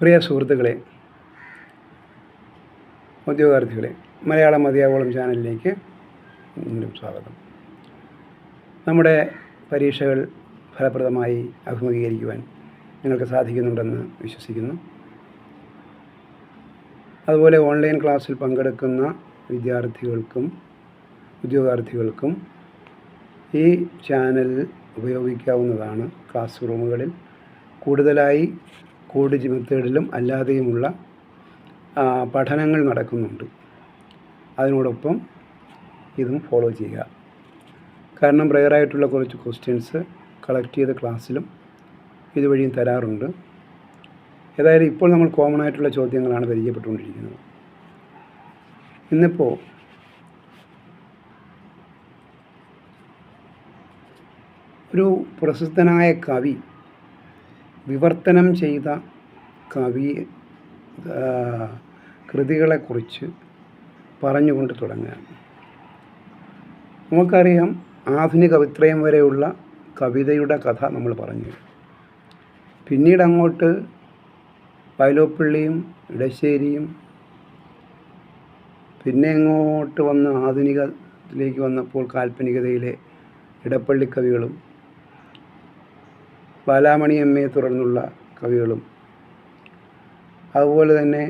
പ്രിയ സുഹൃത്തുക്കളെ ഉദ്യോഗാർത്ഥികളെ മലയാളം മതിയാവോളം ചാനലിലേക്ക് സ്വാഗതം. നമ്മുടെ പരീക്ഷകൾ ഫലപ്രദമായി അഭിമുഖീകരിക്കുവാൻ നിങ്ങൾക്ക് സാധിക്കുന്നുണ്ടെന്ന് വിശ്വസിക്കുന്നു. അതുപോലെ ഓൺലൈൻ ക്ലാസ്സിൽ പങ്കെടുക്കുന്ന വിദ്യാർത്ഥികൾക്കും ഉദ്യോഗാർത്ഥികൾക്കും ഈ ചാനൽ ഉപയോഗിക്കാവുന്നതാണ് ക്ലാസ് റൂമുകളിൽ കൂടുതലായി കോഡ് മെത്തേഡിലും അല്ലാതെയുമുള്ള പഠനങ്ങൾ നടക്കുന്നുണ്ട്. അതിനോടൊപ്പം ഇതും ഫോളോ ചെയ്യുക. കാരണം പ്രയറായിട്ടുള്ള കുറച്ച് ക്വസ്റ്റ്യൻസ് കളക്ട് ചെയ്ത ക്ലാസ്സിലും ഇതുവഴിയും തരാറുണ്ട്. ഏതായാലും ഇപ്പോൾ നമ്മൾ കോമൺ ആയിട്ടുള്ള ചോദ്യങ്ങളാണ് പരിചയപ്പെട്ടുകൊണ്ടിരിക്കുന്നത്. ഇന്നിപ്പോൾ ഒരു പ്രശസ്തനായ കവി വിവർത്തനം ചെയ്ത കവി കൃതികളെക്കുറിച്ച് പറഞ്ഞുകൊണ്ട് തുടങ്ങുകയാണ്. നമുക്കറിയാം ആധുനിക വിത്രയം വരെയുള്ള കവിതയുടെ കഥ നമ്മൾ പറഞ്ഞു. പിന്നീട് അങ്ങോട്ട് വയലോപ്പള്ളിയും ഇടശ്ശേരിയും പിന്നെ അങ്ങോട്ട് വന്ന് ആധുനികത്തിലേക്ക് വന്നപ്പോൾ കാൽപ്പനികതയിലെ ഇടപ്പള്ളി കവികളും ബാലാമണി എമ്മയെ തുടർന്നുള്ള കവികളും. അതുപോലെ തന്നെ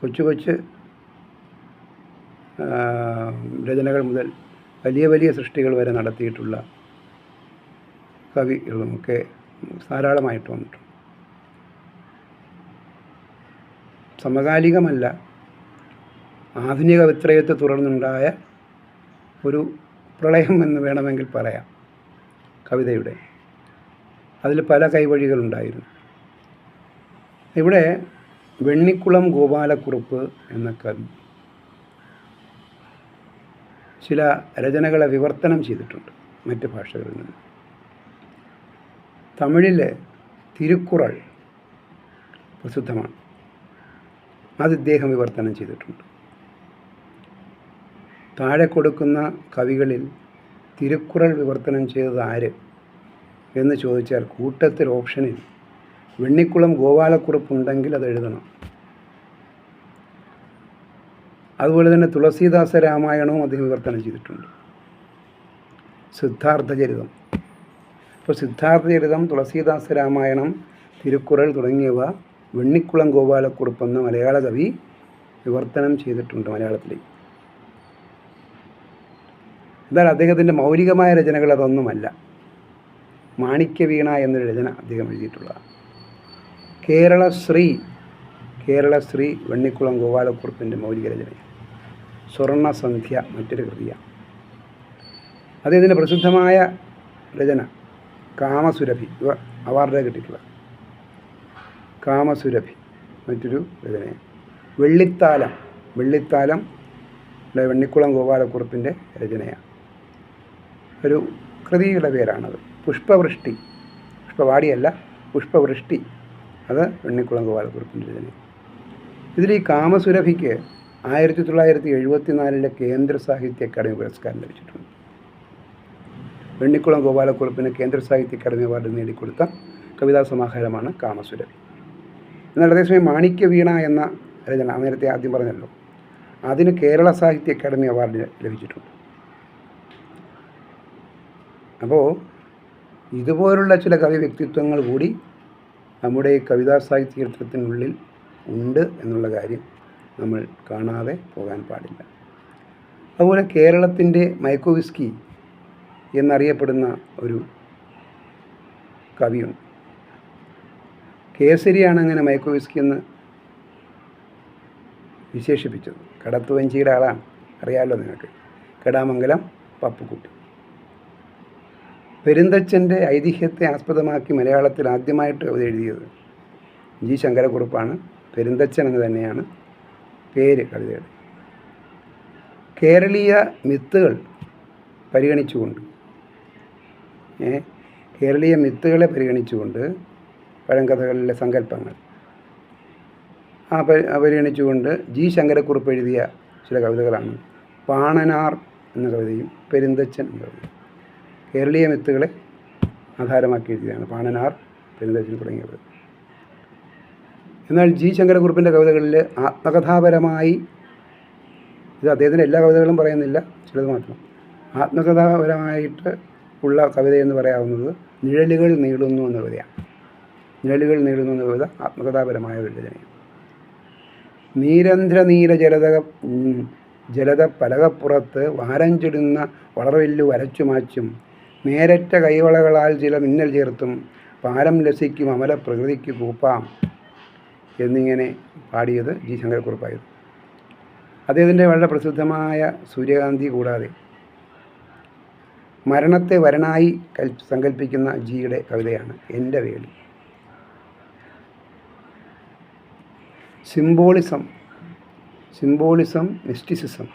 കൊച്ചു കൊച്ചു രചനകൾ മുതൽ വലിയ വലിയ സൃഷ്ടികൾ വരെ നടത്തിയിട്ടുള്ള കവികളുമൊക്കെ ധാരാളമായിട്ട് വന്നിട്ടുണ്ട്. സമകാലികമല്ല ആധുനിക വിത്രയത്തെ തുടർന്നുണ്ടായ ഒരു പ്രളയം എന്ന് വേണമെങ്കിൽ പറയാം കവിതയുടെ. അതിൽ പല കൈവഴികളുണ്ടായിരുന്നു. ഇവിടെ വെണ്ണിക്കുളം ഗോപാലക്കുറുപ്പ് എന്ന കവി ചില രചനകളെ വിവർത്തനം ചെയ്തിട്ടുണ്ട് മറ്റ് ഭാഷകളിൽ നിന്ന്. തമിഴിലെ തിരുക്കുറൾ പ്രസിദ്ധമാണ്. അത് ഇദ്ദേഹം വിവർത്തനം ചെയ്തിട്ടുണ്ട്. താഴെ കൊടുക്കുന്ന കവികളിൽ തിരുക്കുറൾ വിവർത്തനം ചെയ്തത് ആര്? എന്ന് ചോദിച്ചാൽ കൂട്ടത്തിൽ ഓപ്ഷനിൽ വെണ്ണിക്കുളം ഗോപാലക്കുറിപ്പ് ഉണ്ടെങ്കിൽ അത് എഴുതണം. അതുപോലെ തന്നെ തുളസീദാസ രാമായണവും അദ്ദേഹം വിവർത്തനം ചെയ്തിട്ടുണ്ട്. സിദ്ധാർത്ഥ ചരിതം. ഇപ്പോൾ സിദ്ധാർത്ഥ ചരിതം തുളസീദാസ രാമായണം തിരുക്കുറൾ തുടങ്ങിയവ വെണ്ണിക്കുളം ഗോപാലക്കുറുപ്പ് എന്ന മലയാള കവി വിവർത്തനം ചെയ്തിട്ടുണ്ട് മലയാളത്തിലേക്ക് എന്നാൽ അദ്ദേഹത്തിന്റെ മൗലികമായ രചനകൾ അതൊന്നുമല്ല. മാണിക്യവീണ എന്നൊരു രചന അദ്ദേഹം എഴുതിയിട്ടുള്ളതാണ്. കേരളശ്രീ കേരളശ്രീ വെണ്ണിക്കുളം ഗോപാലക്കുറുപ്പിന്റെ മൗലിക രചനയാണ്. സ്വർണസന്ധ്യ മറ്റൊരു കൃതിയാണ്. അദ്ദേഹത്തിന്റെ പ്രസിദ്ധമായ രചന കാമസുരഭി ഇവ അവാർഡ് കിട്ടിയിട്ടുള്ള കാമസുരഭി മറ്റൊരു രചനയാണ്. വെള്ളിത്താലം വെള്ളിത്താലം വെണ്ണിക്കുളം ഗോപാലക്കുറുപ്പിന്റെ രചനയാണ്. ഒരു കൃതിയുടെ പേരാണത്. പുഷ്പവൃഷ്ടി. പുഷ്പവാടിയല്ല പുഷ്പവൃഷ്ടി. അത് വെണ്ണിക്കുളം ഗോപാലക്കുറുപ്പിന്റെ രചന ഇതിൽ ഈ കാമസുരഭിക്ക് ആയിരത്തി തൊള്ളായിരത്തി എഴുപത്തി നാലിലെ കേന്ദ്ര സാഹിത്യ അക്കാദമി പുരസ്കാരം ലഭിച്ചിട്ടുണ്ട്. വെണ്ണിക്കുളം ഗോപാലക്കുറുപ്പിന് കേന്ദ്ര സാഹിത്യ അക്കാദമി അവാർഡ് നേടിക്കൊടുത്ത കവിതാ സമാഹാരമാണ് കാമസുരഭി. എന്നാൽ അതേസമയം മാണിക്യ വീണ എന്ന രചന നേരത്തെ ആദ്യം പറഞ്ഞല്ലോ അതിന് കേരള സാഹിത്യ അക്കാദമി അവാർഡ് ലഭിച്ചിട്ടുണ്ട്. അപ്പോൾ ഇതുപോലുള്ള ചില കവി വ്യക്തിത്വങ്ങൾ കൂടി നമ്മുടെ ഈ കവിതാ സാഹിത്യത്തിനുള്ളിൽ ഉണ്ട് എന്നുള്ള കാര്യം നമ്മൾ കാണാതെ പോകാൻ പാടില്ല. അതുപോലെ കേരളത്തിന്റെ മൈക്കോവിസ്കി എന്നറിയപ്പെടുന്ന ഒരു കവിയുണ്ട്. കേസരിയാണ് അങ്ങനെ മൈക്കോവിസ്കി എന്ന് വിശേഷിപ്പിച്ചത്. കടത്തുവഞ്ചിയുടെ ആളാണ്. അറിയാമല്ലോ നിങ്ങൾക്ക് കടാമംഗലം പപ്പുക്കുട്ടി. പെരുന്തച്ഛന്റെ ഐതിഹ്യത്തെ ആസ്പദമാക്കി മലയാളത്തിൽ ആദ്യമായിട്ട് കവിത എഴുതിയത് ജി ശങ്കരക്കുറുപ്പാണ്. പെരുന്തച്ഛൻ എന്ന് തന്നെയാണ് പേര് കവിതയുടെ. കേരളീയ മിത്തുകൾ പരിഗണിച്ചുകൊണ്ട് കേരളീയ മിത്തുകളെ പരിഗണിച്ചുകൊണ്ട് പഴങ്കഥകളിലെ സങ്കല്പങ്ങൾ ആ പരിഗണിച്ചുകൊണ്ട് ജി ശങ്കരക്കുറുപ്പ് എഴുതിയ ചില കവിതകളാണ് പാണനാർ എന്ന കവിതയും പെരുന്തച്ഛൻ എന്ന കവിതയും. കേരളീയ മിത്തുകളെ ആധാരമാക്കി എഴുതിയതാണ് പാണനാർ പെരുന്തച്ചൻ തുടങ്ങിയവർ. എന്നാൽ ജി ശങ്കരക്കുറുപ്പിന്റെ കവിതകളിൽ ആത്മകഥാപരമായി ഇത് അദ്ദേഹത്തിന്റെ എല്ലാ കവിതകളും പറയുന്നില്ല ചിലത് മാത്രം. ആത്മകഥാപരമായിട്ട് ഉള്ള എന്ന് പറയാവുന്നത് നിഴലുകൾ നീളുന്നു എന്ന കവിതയാണ്. നിഴലുകൾ നീളുന്നു എന്ന കവിത ആത്മകഥാപരമായ ഒരു രചനയാണ്. നീരന്ധ്ര നീല ജലത ജലത പലകപ്പുറത്ത് വാരം ചിടുന്ന വളർവെല്ലു വരച്ചു മാച്ചും നേരറ്റ കൈവളകളാൽ ചില മിന്നൽ ചേർത്തും പാരം ലസിക്കും അമല പ്രകൃതിക്ക് കൂപ്പാം എന്നിങ്ങനെ പാടിയത് ജി ശങ്കരക്കുറുപ്പായത് അദ്ദേഹത്തിന്റെ വളരെ പ്രസിദ്ധമായ സൂര്യകാന്തി കൂടാതെ മരണത്തെ വരനായി കൽ സങ്കല്പിക്കുന്ന ജിയുടെ കവിതയാണ് എന്റെ വേളി സിംബോളിസം സിംബോളിസം മിസ്റ്റിസിസം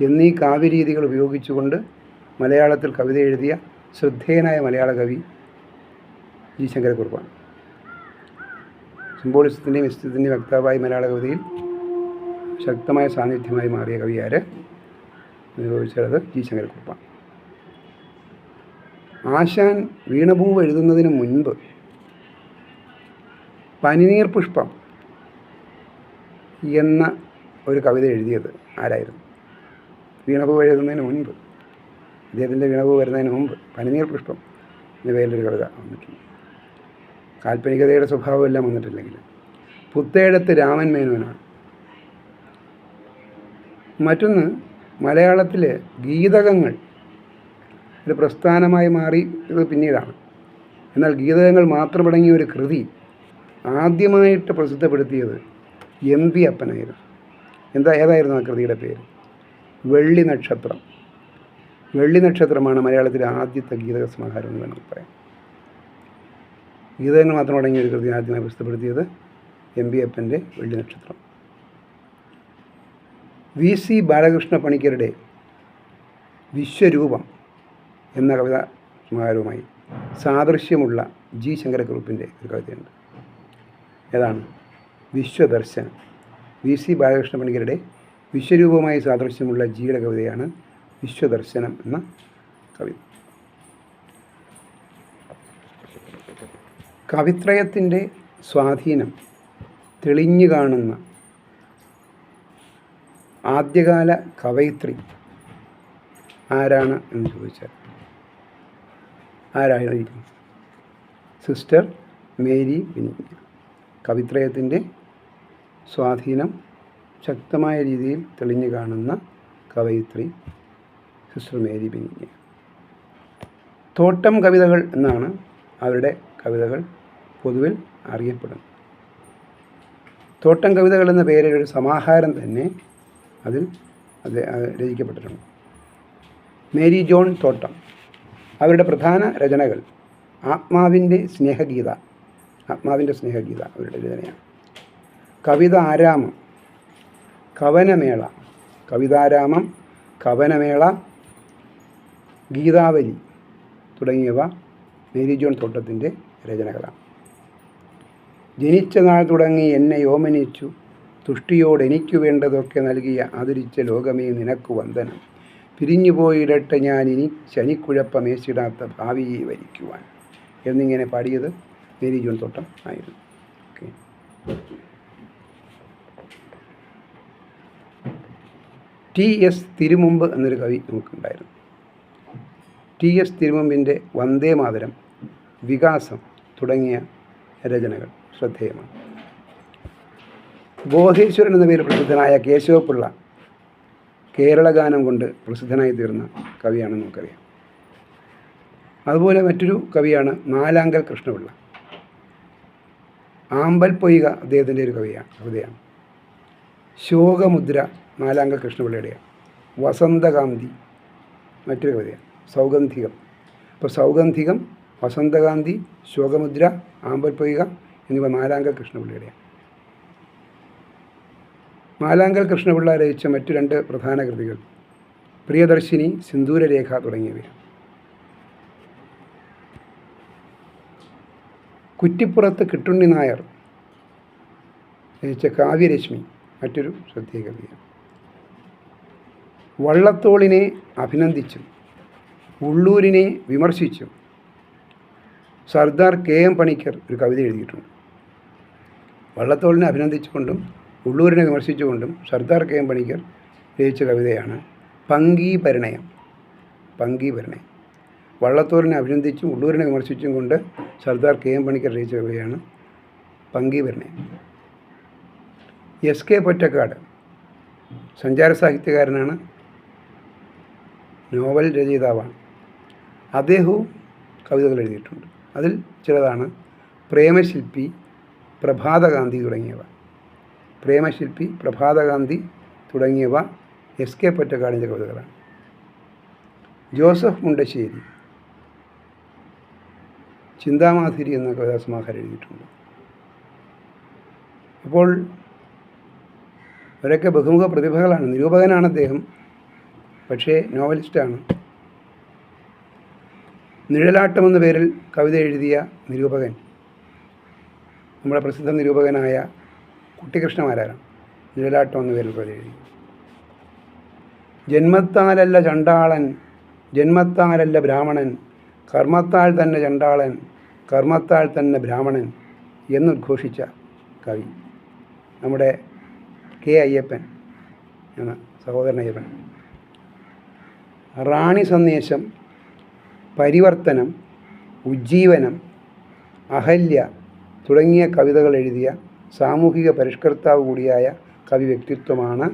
എന്നീ കാവ്യരീതികൾ ഉപയോഗിച്ചുകൊണ്ട് മലയാളത്തിൽ കവിത എഴുതിയ ശ്രദ്ധേയനായ മലയാള കവി ജി ശങ്കരക്കുറുപ്പാണ് സിംബോളിസത്തിന്റെയും മിസ്റ്റിസത്തിന്റെയും വക്താവായി മലയാള കവിതയിൽ ശക്തമായ സാന്നിധ്യമായി മാറിയ കവിയാര് അനുഭവിച്ചത് ജി ശങ്കരക്കുറുപ്പാണ് ആശാൻ വീണപൂവ് എഴുതുന്നതിന് മുൻപ് പനിനീർ പുഷ്പം എന്ന ഒരു കവിത എഴുതിയത് ആരായിരുന്നു? വീണപൂവ് എഴുതുന്നതിന് മുൻപ് അദ്ദേഹത്തിന്റെ വിണവ് വരുന്നതിന് മുമ്പ് പനിനീർ പുഷ്പം എന്ന പേരിലൊരു കവിത വന്നിട്ടുണ്ട്. കാൽപ്പനികതയുടെ സ്വഭാവമെല്ലാം വന്നിട്ടില്ലെങ്കിൽ പുത്തേടത്ത് രാമൻ മേനോനാണ്. മറ്റൊന്ന് മലയാളത്തിലെ ഗീതകങ്ങൾ ഒരു പ്രസ്ഥാനമായി മാറി ഇത് പിന്നീടാണ്. എന്നാൽ ഗീതകങ്ങൾ മാത്രമടങ്ങിയ ഒരു കൃതി ആദ്യമായിട്ട് പ്രസിദ്ധപ്പെടുത്തിയത് എം പി അപ്പനായിരുന്നു. എന്താ ഏതായിരുന്നു ആ കൃതിയുടെ പേര്? വെള്ളി നക്ഷത്രം. വെള്ളി നക്ഷത്രമാണ് മലയാളത്തിലെ ആദ്യത്തെ ഗീതക സമാഹാരം എന്ന് വേണമെങ്കിൽ പറയാം. ഗീതകങ്ങൾ മാത്രം അടങ്ങിയ ഒരു കൃതി ആദ്യമായി പ്രസിദ്ധപ്പെടുത്തിയത് എം ബി അപ്പന്റെ വെള്ളി നക്ഷത്രം. വി സി ബാലകൃഷ്ണ പണിക്കരുടെ വിശ്വരൂപം എന്ന കവിത സമാഹാരവുമായി സാദൃശ്യമുള്ള ജി ശങ്കരക്കുറുപ്പിന്റെ ഒരു കവിതയുണ്ട്. ഏതാണ്? വിശ്വദർശനം. വി സി ബാലകൃഷ്ണ പണിക്കരുടെ വിശ്വരൂപവുമായി സാദൃശ്യമുള്ള ജിയുടെ കവിതയാണ് വിശ്വദർശനം എന്ന കവി കവിത്രയത്തിന്റെ സ്വാധീനം തെളിഞ്ഞു കാണുന്ന ആദ്യകാല കവയിത്രി ആരാണ് എന്ന് ചോദിച്ചാൽ ആരായിരിക്കും? സിസ്റ്റർ മേരി ബിനിഞ്ഞ കവിത്രയത്തിന്റെ സ്വാധീനം ശക്തമായ രീതിയിൽ തെളിഞ്ഞു കാണുന്ന കവയിത്രി സിസ്റ്റർ മേരി ബെനിഞ്ഞ് തോട്ടം കവിതകൾ എന്നാണ് അവരുടെ കവിതകൾ പൊതുവിൽ അറിയപ്പെടുന്നത്. തോട്ടം കവിതകൾ എന്ന പേരിൽ ഒരു സമാഹാരം തന്നെ അതിൽ അത് രചിക്കപ്പെട്ടിട്ടുണ്ട്. മേരി ജോൺ തോട്ടം അവരുടെ പ്രധാന രചനകൾ ആത്മാവിന്റെ സ്നേഹഗീത ആത്മാവിന്റെ സ്നേഹഗീത അവരുടെ രചനയാണ്. കവിത ആരാമം കവനമേള കവിതാരാമം കവനമേള ഗീതാവലി തുടങ്ങിയവ മേരി ജോൺ തോട്ടത്തിന്റെ രചനകളാണ്. ജനിച്ച നാൾ തുടങ്ങി എന്നെ യോമനിച്ചു. തുഷ്ടിയോട് എനിക്ക് വേണ്ടതൊക്കെ നൽകിയ ആദരിച്ച ലോകമേ നിനക്ക് വന്ദനം. പിരിഞ്ഞുപോയിടട്ടെ ഞാൻ ഇനി ശനിക്കുഴപ്പമേശിടാത്ത ഭാവിയെ വരിക്കുവാൻ. എന്നിങ്ങനെ പാടിയത് മേരി ജോൺ തോട്ടം ആയിരുന്നു. ഓക്കെ. ടി എസ് തിരുമുമ്പ് എന്നൊരു കവി നമുക്കുണ്ടായിരുന്നു. ടി എസ് തിരുമമ്പിന്റെ വന്ദേ മാതരം വികാസം തുടങ്ങിയ രചനകൾ ശ്രദ്ധേയമാണ്. ബോധേശ്വരൻ എന്ന പേരിൽ പ്രസിദ്ധനായ കേശവപിള്ള കേരള ഗാനം കൊണ്ട് പ്രസിദ്ധനായി തീർന്ന കവിയാണെന്ന് നമുക്കറിയാം. അതുപോലെ മറ്റൊരു കവിയാണ് നാലാങ്കൽ കൃഷ്ണപിള്ള. ആമ്പൽ പൊയ്ക അദ്ദേഹത്തിന്റെ ഒരു കവിയാണ് കവിതയാണ്. ശോകമുദ്ര നാലാങ്കൽ കൃഷ്ണപിള്ളയുടെയാണ്. വസന്തകാന്തി മറ്റൊരു കവിതയാണ്. സൗഗന്ധികം. അപ്പോൾ സൗഗന്ധികം വസന്തകാന്തി ശോകമുദ്ര ആമ്പൽ പൊയ്ക എന്നിവ നാലാങ്കൽ കൃഷ്ണപിള്ളയുടെയാണ്. നാലാങ്കൽ കൃഷ്ണപിള്ള രചിച്ച മറ്റു രണ്ട് പ്രധാന കൃതികൾ പ്രിയദർശിനി സിന്ദൂരരേഖ തുടങ്ങിയവയാണ്. കുറ്റിപ്പുറത്ത് കിട്ടുണ്ണി നായർ രചിച്ച കാവ്യരശ്മി മറ്റൊരു ശ്രദ്ധേയ കവിതയാണ് വള്ളത്തോളിനെ അഭിനന്ദിച്ചും ഉള്ളൂരിനെ വിമർശിച്ചു. സർദാർ കെ എം പണിക്കർ ഒരു കവിത എഴുതിയിട്ടുണ്ട്. വള്ളത്തോളിനെ അഭിനന്ദിച്ചുകൊണ്ടും ഉള്ളൂരിനെ വിമർശിച്ചുകൊണ്ടും സർദാർ കെ എം പണിക്കർ രചിച്ച കവിതയാണ് പങ്കീ പരിണയം. പരിണയം. വള്ളത്തോളിനെ അഭിനന്ദിച്ചും ഉള്ളൂരിനെ വിമർശിച്ചും കൊണ്ട് സർദാർ കെ എം പണിക്കർ രചിച്ച കവിതയാണ് പങ്കീ പരിണയം. എസ് കെ പൊറ്റക്കാട് സഞ്ചാര സാഹിത്യകാരനാണ്. നോവൽ രചയിതാവാണ്. അദ്ദേഹവും കവിതകൾ എഴുതിയിട്ടുണ്ട്. അതിൽ ചിലതാണ് പ്രേമശില്പി പ്രഭാതകാന്തി തുടങ്ങിയവ. പ്രേമശില്പി പ്രഭാതകാന്തി തുടങ്ങിയവ എസ് കെ പൊറ്റക്കാടിന്റെ കവിതകളാണ്. ജോസഫ് മുണ്ടശ്ശേരി ചിന്താമാധുരി എന്ന കവിതാസമാഹാരം എഴുതിയിട്ടുണ്ട്. അപ്പോൾ അവരൊക്കെ ബഹുമുഖ പ്രതിഭകളാണ്. നിരൂപകനാണ് അദ്ദേഹം. പക്ഷേ നോവലിസ്റ്റാണ്. നിഴലാട്ടം എന്ന പേരിൽ കവിത എഴുതിയ നിരൂപകൻ നമ്മുടെ പ്രസിദ്ധ നിരൂപകനായ കുട്ടികൃഷ്ണമാരാരാണ് നിഴലാട്ടം എന്ന പേരിൽ കവിത എഴുതി. ജന്മത്താലല്ല ചണ്ടാളൻ ജന്മത്താലല്ല ബ്രാഹ്മണൻ കർമ്മത്താൽ തന്നെ ചണ്ടാളൻ കർമ്മത്താൽ തന്നെ ബ്രാഹ്മണൻ എന്നുദ്ഘോഷിച്ച കവി നമ്മുടെ കെ അയ്യപ്പൻ എന്ന സഹോദരൻ അയ്യപ്പൻ. റാണി സന്ദേശം പരിവർത്തനം ഉജ്ജീവനം അഹല്യ തുടങ്ങിയ കവിതകൾ എഴുതിയ സാമൂഹിക പരിഷ്കർത്താവ് കൂടിയായ കവി വ്യക്തിത്വമാണ്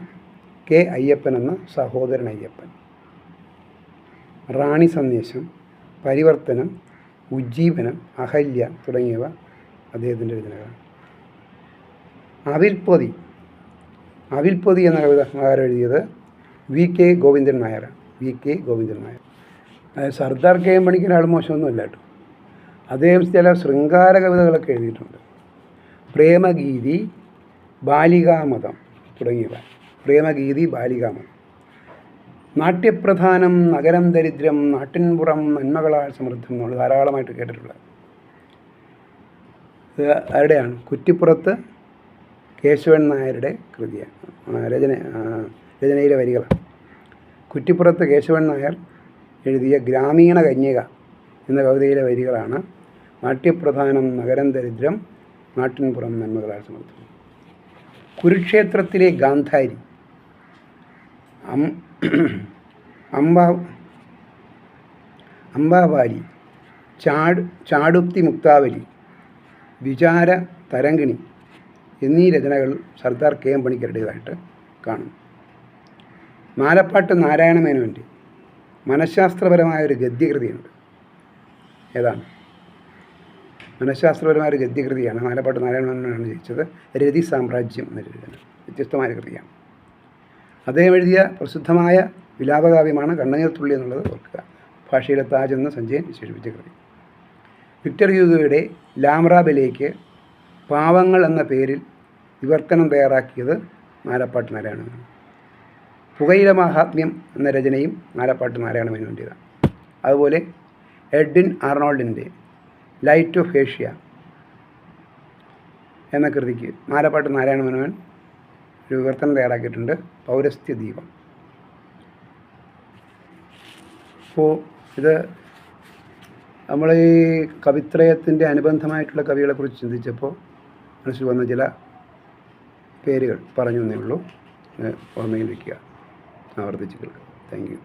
കെ അയ്യപ്പൻ എന്ന സഹോദരൻ അയ്യപ്പൻ. റാണി സന്ദേശം പരിവർത്തനം ഉജ്ജീവനം അഹല്യ തുടങ്ങിയവ അദ്ദേഹത്തിന്റെ രചനകളാണ്. അവിൽപ്പൊതി അവിൽപ്പൊതി എന്ന കവിത ആരെഴുതിയത് എഴുതിയത്? വി കെ ഗോവിന്ദൻ നായരാണ്. V K Govindan Nair. Sardar K M Panicker ആൾ മോശമൊന്നുമല്ല കേട്ടോ. അദ്ദേഹം ചില ശൃംഗാര കവിതകളൊക്കെ എഴുതിയിട്ടുണ്ട്. പ്രേമഗീതി ബാലികാമതം തുടങ്ങിയവ. പ്രേമഗീതി ബാലികാമതം. നാട്യപ്രധാനം നഗരം ദരിദ്രം നാട്ടിൻപുറം നന്മകളാൽ സമൃദ്ധം എന്നുള്ളത് ധാരാളമായിട്ട് കേട്ടിട്ടുള്ളത്. ഇത് ആരുടെയാണ്? കുറ്റിപ്പുറത്ത് കേശവൻ നായരുടെ കൃതിയാണ്. രചന രചനയിലെ വരികളാണ്. കുറ്റിപ്പുറത്ത് കേശവൻ നായർ എഴുതിയ ഗ്രാമീണ കന്യക എന്ന കവിതയിലെ വരികളാണ് നാട്യപ്രധാനം നഗരം ദരിദ്രം നാട്ടിൻപുറം നന്മകളാൽ സമൃദ്ധം കുരുക്ഷേത്രത്തിലെ ഗാന്ധാരി അംബ അംബാവാലി ചാട് ചാടുപ്തി മുക്താവലി വിചാര തരംഗിണി എന്നീ രചനകൾ സർദാർ കെ എം പണിക്കരുടേതായിട്ട് കാണും നാലപ്പാട്ട് നാരായണ മേനോന്റെ മനഃശാസ്ത്രപരമായ ഒരു ഗദ്യകൃതിയുണ്ട്. ഏതാണ്? മനഃശാസ്ത്രപരമായ ഒരു ഗദ്യകൃതിയാണ്. നാലപ്പാട്ട് നാരായണനാണ് ജയിച്ചത് രതി സാമ്രാജ്യം എന്ന രചന വ്യത്യസ്തമായ കൃതിയാണ്. അദ്ദേഹം എഴുതിയ പ്രസിദ്ധമായ വിലാപകാവ്യമാണ് കണ്ണനീർ തുള്ളി എന്നുള്ളത് ഓർക്കുക. ഭാഷയിലെ താജ് എന്ന് സഞ്ജയൻ വിശേഷിപ്പിച്ച കൃതി. വിക്ടർ യുഗയുടെ ലാമ്രാബിലേക്ക് പാവങ്ങൾ എന്ന പേരിൽ വിവർത്തനം തയ്യാറാക്കിയത് നാലപ്പാട്ട് നാരായണനാണ്. പുകയില മഹാത്മ്യം എന്ന രചനയും നാലപ്പാട്ട് വേണ്ടിയതാണ് അതുപോലെ എഡ്വിൻ ആർണോൾഡിന്റെ ലൈറ്റ് ഓഫ് ഏഷ്യ എന്ന കൃതിക്ക് നാലപ്പാട്ട് നാരായണമേനോൻ ഒരു വിവർത്തനം തയ്യാറാക്കിയിട്ടുണ്ട്. പൗരസ്ത്യ ദീപം. അപ്പോൾ ഇത് നമ്മൾ ഈ കവിത്രയത്തിന്റെ അനുബന്ധമായിട്ടുള്ള കവികളെക്കുറിച്ച് ചിന്തിച്ചപ്പോൾ മനസ്സിൽ വന്ന ചില പേരുകൾ പറഞ്ഞു എന്നേ ഉള്ളൂ. ഓർമ്മയിൽ വയ്ക്കുക. ആവർത്തിച്ച് കേൾക്കുക താങ്ക് യു.